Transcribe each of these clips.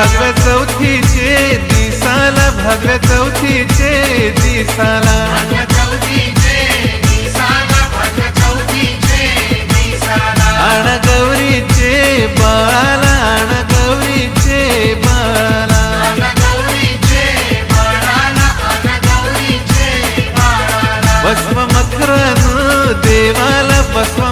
भगव्या चौथीचे दिसाला भगव्या चौथीचे दिसाला. आण गौरीचे बाळाला आण गौरीचे बाळाला. भस्म मखरानु देवाला भस्म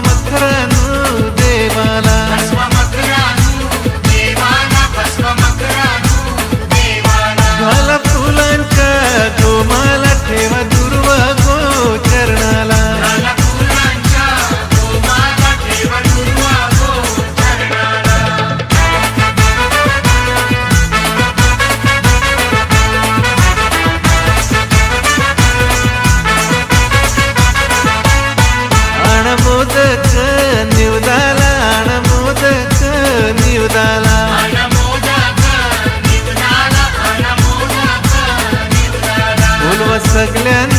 सगळ्यांना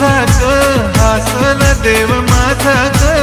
माझाच हसल देव माझाच.